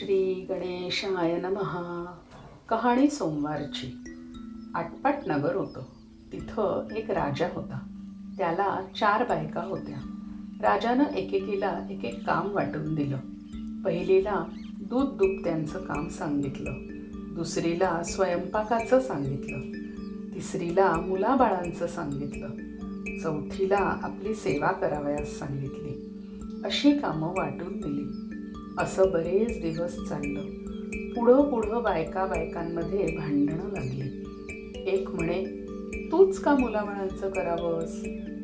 श्री गणेशाय नमः. कहाणी सोमवारची. आटपाट नगर होतं. तिथं एक राजा होता. त्याला चार बायका होत्या. राजानं एकेकीला एक एक काम वाटून दिलं. पहिलीला दूध दुभत्यांचं काम सांगितलं. दुसरीला स्वयंपाकाचं सांगितलं. तिसरीला मुलाबाळांचं सांगितलं. चौथीला आपली सेवा करावयास सांगितली. अशी कामं वाटून दिली. असं बरेच दिवस चाललं. पुढं पुढं बायका बायकांमध्ये भांडणं लागली. एक म्हणे तूच का मुलाबाळांचं करावंस?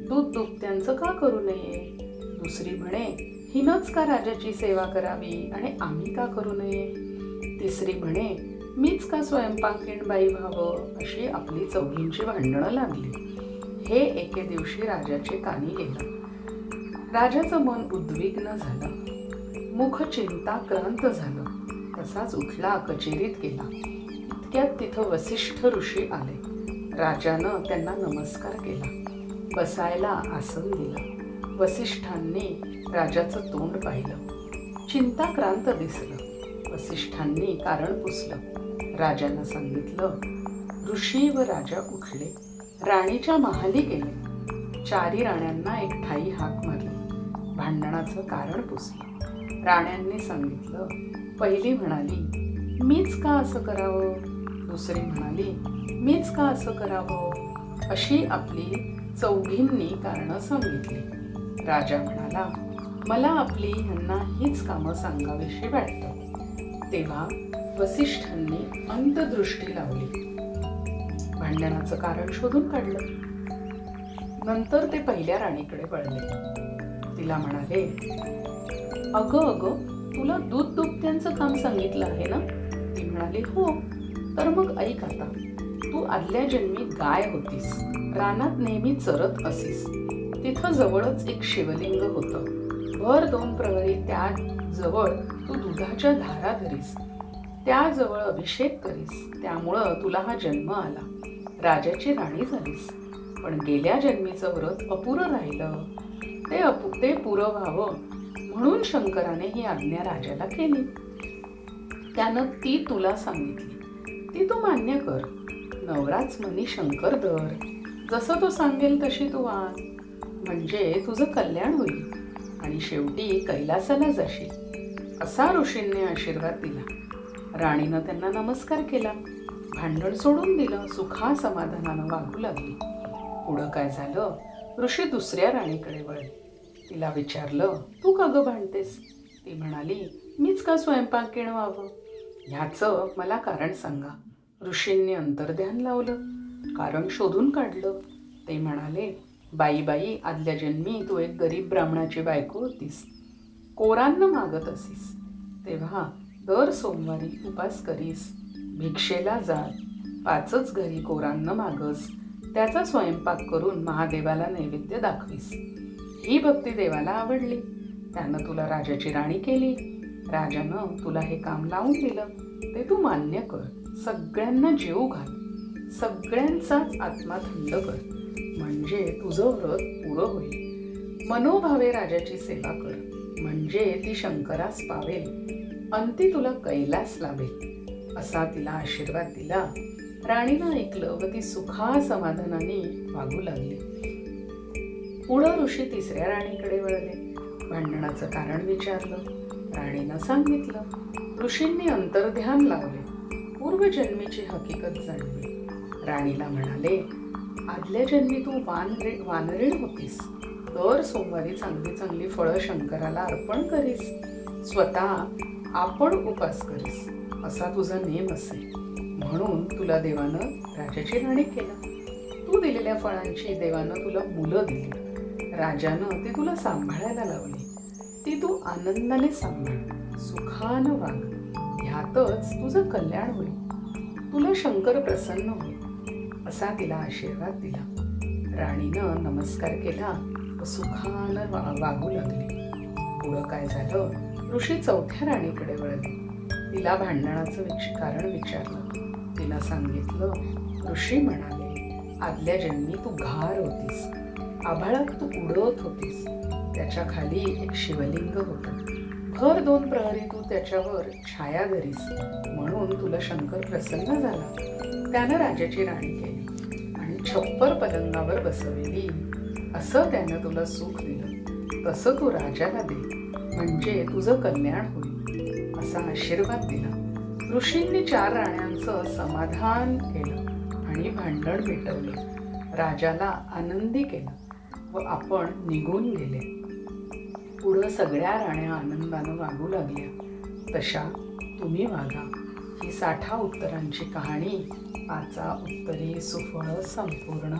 दूध दुभत्यांचं का करू नये? दुसरी म्हणे हिनंच का राजाची सेवा करावी आणि आम्ही का करू नये? तिसरी म्हणे मीच का स्वयंपाकीण बाई व्हावं? अशी आपली चौघींची भांडणं लागली. हे एके दिवशी राजाचे कानी गेलं. राजाचं मन उद्विग्न झालं. मुख चिंताक्रांत झालं. तसाच उठला कचेरीत गेला. इतक्यात तिथं वसिष्ठ ऋषी आले. राजानं त्यांना नमस्कार केला. बसायला आसन दिलं. वसिष्ठांनी राजाचं तोंड पाहिलं. चिंताक्रांत दिसलं. वसिष्ठांनी कारण पुसलं. राजानं सांगितलं ऋषी व राजा उठले. राणीच्या महाली गेले. चारी राण्यांना एक ठाई हाक मारली. भांडणाचं कारण पुसलं. राण्यांनी सांगितलं पहिली म्हणाली मीच का असं करावं? दुसरी म्हणाली मीच का असं करावं? अशी आपली चौघींनी कारणं सांगितली. राजा म्हणाला मला आपली ह्यांना हीच कामं सांगावीशी वाटतं. तेव्हा वसिष्ठांनी अंतदृष्टी लावली. भांडणाचं कारण शोधून काढलं. नंतर ते पहिल्या राणीकडे वळले. तिला म्हणाले अगं अगं तुला दूध दुभत्यांचं काम सांगितलं आहे ना? ती म्हणाली हो. तर मग ऐक आता. तू आदल्या जन्मी गाय होतीस. रानात नेहमी चरत असीस. तिथं जवळच एक शिवलिंग होतं. भर दोन प्रहरी त्या जवळ तू दुधाच्या धारा धरीस. त्याजवळ अभिषेक करीस. त्यामुळं तुला हा जन्म आला. राजाची राणी झालीस. पण गेल्या जन्मीचं व्रत अपुरं राहिलं. ते अपु ते पुरं व्हावं. म्हणून शंकराने ही आज्ञा राजाला केली. त्यानं ती तुला सांगितली. ती तू मान्य कर. नवराच मनी शंकर धर जसं तो सांगेल तशी तू वाग म्हणजे तुझं कल्याण होईल. आणि शेवटी कैलासाला जाशील. असा ऋषींनी आशीर्वाद दिला. राणीनं त्यांना नमस्कार केला. भांडण सोडून दिलं. सुखा समाधानानं वागू लागली. पुढं काय झालं? ऋषी दुसऱ्या राणीकडे वळले. तिला विचारलं तू का गं भांडतेस? ती म्हणाली मीच का स्वयंपाकीण व्हावं ह्याचं मला कारण सांगा. ऋषींनी अंतर्ध्यान लावलं कारण शोधून काढलं. ते म्हणाले बाई बाई आदल्या जन्मी तू एक गरीब ब्राह्मणाची बायको होतीस. कोरांना मागत असीस. तेव्हा दर सोमवारी उपास करीस भिक्षेला जात पाचच घरी कोरांना मागस त्याचा स्वयंपाक करून महादेवाला नैवेद्य दाखवीस. ही भक्ती देवाला आवडली. त्यानं तुला राजाची राणी केली. राजानं तुला हे काम लावून दिलं. ते तू मान्य कर. सगळ्यांना जीव घाल. सगळ्यांचाच आत्मा थंड कर. म्हणजे तुझं व्रत पुरं होईल. मनोभावे राजाची सेवा कर. म्हणजे ती शंकरास पावेल. अंती तुला कैलास लाभेल. असा तिला आशीर्वाद दिला. राणीनं ऐकलं व ती सुखा समाधानाने वागू लागली. पुढं ऋषी तिसऱ्या राणीकडे वळले. भांडणाचं कारण विचारलं. राणीनं सांगितलं ऋषींनी अंतर्ध्यान लावले. पूर्वजन्मीची हकीकत जाणली. राणीला म्हणाले आदल्या जन्मी तू वानरे वानरीण होतीस. दर सोमवारी चांगली चांगली फळं शंकराला अर्पण करीस. स्वतः आपण उपास करीस. असा तुझा नेम असे. म्हणून तुला देवानं राजाची राणी केलं. तू दिलेल्या फळांची देवानं तुला मुलं दिली. राजानं ती तुला सांभाळायला लावली. ती तू आनंदाने सांभाळ सुखानं वाग. ह्यातच तुझं कल्याण होईल. तुला शंकर प्रसन्न होईल असा तिला आशीर्वाद दिला. राणीनं नमस्कार केला व सुखानं वा वागू लागली. पुढं काय झालं? ऋषी चौथ्या राणीकडे वळली. तिला भांडणाचं विच कारण विचारलं. तिला सांगितलं ऋषी म्हणाले आदल्या जन्मी तू घार होतीस. आभाळात तू उडत होतीस. त्याच्याखाली एक शिवलिंग होतं. भर दोन प्रहरी तू त्याच्यावर छाया धरीस म्हणून तुला शंकर प्रसन्न झाला. त्यानं राजाची राणी केली आणि छप्पर पलंगावर बसवली. असं त्यानं तुला सुख दिलं. तसं तू राजाला दे. म्हणजे तुझं कल्याण होईल. असा आशीर्वाद दिला. ऋषींनी चार राण्यांचं समाधान केलं आणि भांडण मिटवलं. राजाला आनंदी केलं. व आपण निघून गेले. पुढं सगळ्या राण्या आनंदानं वागू लागल्या. तशा तुम्ही वागा ही साठा उत्तरांची कहाणी. पाचा उत्तरी सुफळ संपूर्ण.